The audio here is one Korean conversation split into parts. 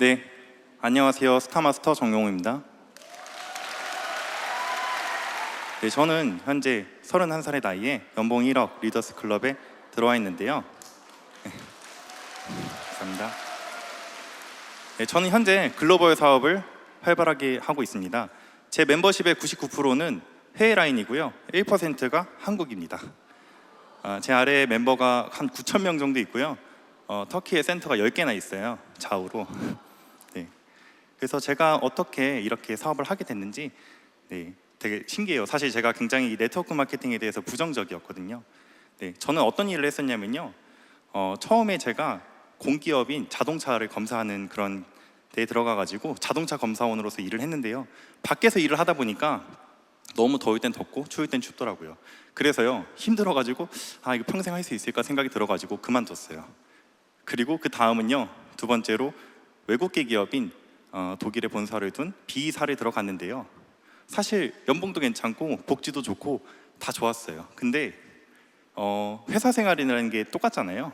네, 안녕하세요. 스타마스터 정용우입니다. 네, 저는 현재 31살의 나이에 연봉 1억 리더스 클럽에 들어와 있는데요. 네, 감사합니다. 네, 저는 현재 글로벌 사업을 활발하게 하고 있습니다. 제 멤버십의 99%는 해외 라인이고요. 1%가 한국입니다. 아, 제 아래에 멤버가 한 9천 명 정도 있고요. 어, 터키에 센터가 10개나 있어요. 좌우로. 네. 그래서 제가 어떻게 이렇게 사업을 하게 됐는지 네, 되게 신기해요. 사실 제가 굉장히 이 네트워크 마케팅에 대해서 부정적이었거든요. 네, 저는 어떤 일을 했었냐면요. 어, 처음에 제가 공기업인 자동차를 검사하는 그런 데에 들어가 가지고 자동차 검사원으로서 일을 했는데요. 밖에서 일을 하다 보니까 너무 더울 땐 덥고 추울 땐 춥더라고요. 그래서요 힘들어 가지고 아 이거 평생 할 수 있을까 생각이 들어 가지고 그만뒀어요. 그리고 그 다음은요 두 번째로 외국계 기업인 어, 독일에 본사를 둔 B사를 들어갔는데요. 사실 연봉도 괜찮고 복지도 좋고 다 좋았어요. 근데 어, 회사 생활이라는 게 똑같잖아요.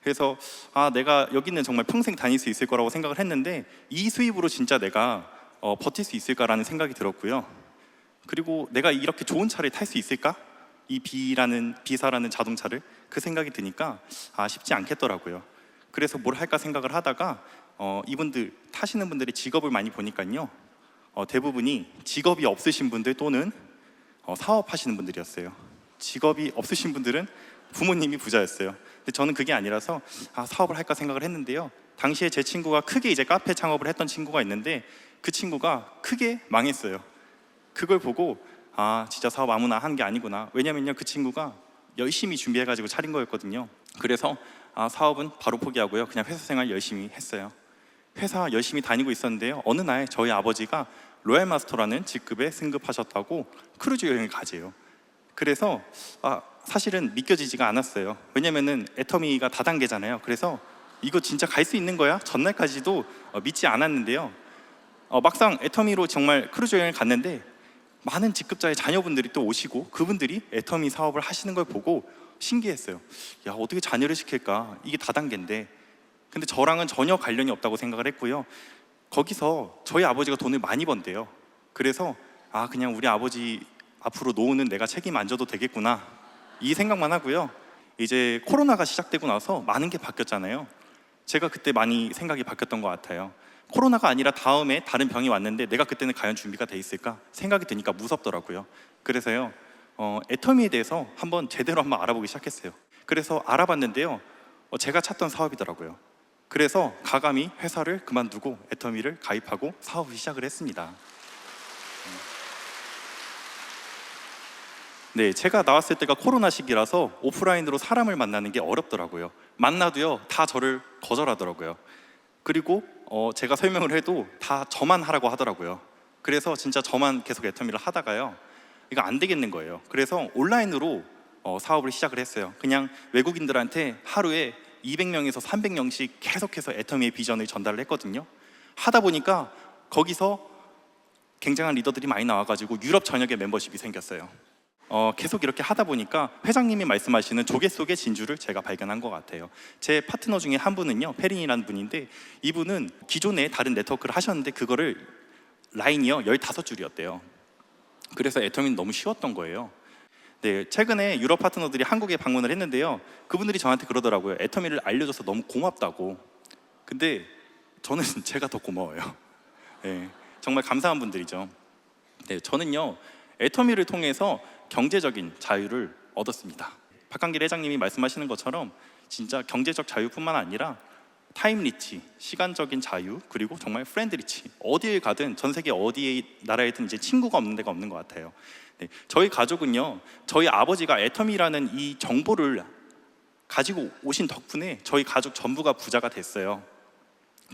그래서 아 내가 여기는 정말 평생 다닐 수 있을 거라고 생각을 했는데 이 수입으로 진짜 내가 어, 버틸 수 있을까라는 생각이 들었고요. 그리고 내가 이렇게 좋은 차를 탈 수 있을까? 이 B라는 B사라는 자동차를 그 생각이 드니까 아 쉽지 않겠더라고요. 그래서 뭘 할까 생각을 하다가 어, 이분들 타시는 분들의 직업을 많이 보니까요. 어, 대부분이 직업이 없으신 분들 또는 어, 사업하시는 분들이었어요. 직업이 없으신 분들은 부모님이 부자였어요. 근데 저는 그게 아니라서 아, 사업을 할까 생각을 했는데요. 당시에 제 친구가 크게 이제 카페 창업을 했던 친구가 있는데 그 친구가 크게 망했어요. 그걸 보고 아 진짜 사업 아무나 하는 게 아니구나. 왜냐면요 그 친구가 열심히 준비해가지고 차린 거였거든요. 그래서 아 사업은 바로 포기하고요. 그냥 회사 생활 열심히 했어요. 회사 열심히 다니고 있었는데요. 어느 날 저희 아버지가 로얄 마스터라는 직급에 승급하셨다고 크루즈 여행을 가재요. 그래서 아, 사실은 믿겨지지가 않았어요. 왜냐면은 애터미가 다단계잖아요. 그래서 이거 진짜 갈 수 있는 거야? 전날까지도 어, 믿지 않았는데요. 어, 막상 애터미로 정말 크루즈 여행을 갔는데 많은 직급자의 자녀분들이 또 오시고 그분들이 애터미 사업을 하시는 걸 보고 신기했어요. 야 어떻게 자녀를 시킬까? 이게 다단계인데. 근데 저랑은 전혀 관련이 없다고 생각을 했고요. 거기서 저희 아버지가 돈을 많이 번대요. 그래서 아 그냥 우리 아버지 앞으로 노후는 내가 책임 안 져도 되겠구나 이 생각만 하고요. 이제 코로나가 시작되고 나서 많은 게 바뀌었잖아요. 제가 그때 많이 생각이 바뀌었던 것 같아요. 코로나가 아니라 다음에 다른 병이 왔는데 내가 그때는 과연 준비가 돼 있을까 생각이 드니까 무섭더라고요. 그래서요 어, 애터미에 대해서 한번 제대로 한번 알아보기 시작했어요. 그래서 알아봤는데요 어, 제가 찾던 사업이더라고요. 그래서 가감히 회사를 그만두고 애터미를 가입하고 사업을 시작을 했습니다. 네, 제가 나왔을 때가 코로나 시기라서 오프라인으로 사람을 만나는 게 어렵더라고요. 만나도요, 다 저를 거절하더라고요. 그리고 어, 제가 설명을 해도 다 저만 하라고 하더라고요. 그래서 진짜 저만 계속 애터미를 하다가요, 이거 안 되겠는 거예요. 그래서 온라인으로 어, 사업을 시작을 했어요. 그냥 외국인들한테 하루에 200명에서 300명씩 계속해서 애터미의 비전을 전달을 했거든요. 하다 보니까 거기서 굉장한 리더들이 많이 나와가지고 유럽 전역의 멤버십이 생겼어요. 어, 계속 이렇게 하다 보니까 회장님이 말씀하시는 조개 속의 진주를 제가 발견한 것 같아요. 제 파트너 중에 한 분은요, 페린이라는 분인데 이분은 기존에 다른 네트워크를 하셨는데 그거를 라인이요 15줄이었대요. 그래서 애터미는 너무 쉬웠던 거예요. 네, 최근에 유럽 파트너들이 한국에 방문을 했는데요. 그분들이 저한테 그러더라고요. 애터미를 알려줘서 너무 고맙다고. 근데 저는 제가 더 고마워요. 네, 정말 감사한 분들이죠. 네, 저는요 애터미를 통해서 경제적인 자유를 얻었습니다. 박한길 회장님이 말씀하시는 것처럼 진짜 경제적 자유뿐만 아니라 타임 리치, 시간적인 자유, 그리고 정말 프렌드 리치. 어디에 가든 전 세계 어디에 나라에든 이제 친구가 없는 데가 없는 것 같아요. 네, 저희 가족은요, 저희 아버지가 애터미라는 이 정보를 가지고 오신 덕분에 저희 가족 전부가 부자가 됐어요.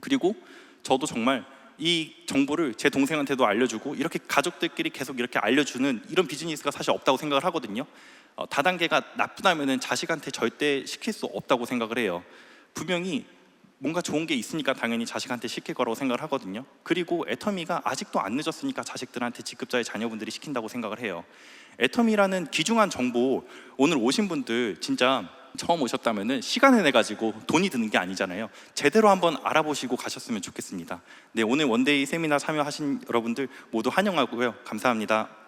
그리고 저도 정말 이 정보를 제 동생한테도 알려주고 이렇게 가족들끼리 계속 이렇게 알려주는 이런 비즈니스가 사실 없다고 생각을 하거든요. 어, 다단계가 나쁘다면은 자식한테 절대 시킬 수 없다고 생각을 해요. 분명히 뭔가 좋은 게 있으니까 당연히 자식한테 시킬 거라고 생각을 하거든요. 그리고 애터미가 아직도 안 늦었으니까 자식들한테 직급자의 자녀분들이 시킨다고 생각을 해요. 애터미라는 귀중한 정보 오늘 오신 분들 진짜 처음 오셨다면은 시간을 내 가지고 돈이 드는 게 아니잖아요. 제대로 한번 알아보시고 가셨으면 좋겠습니다. 네, 오늘 원데이 세미나 참여하신 여러분들 모두 환영하고요. 감사합니다.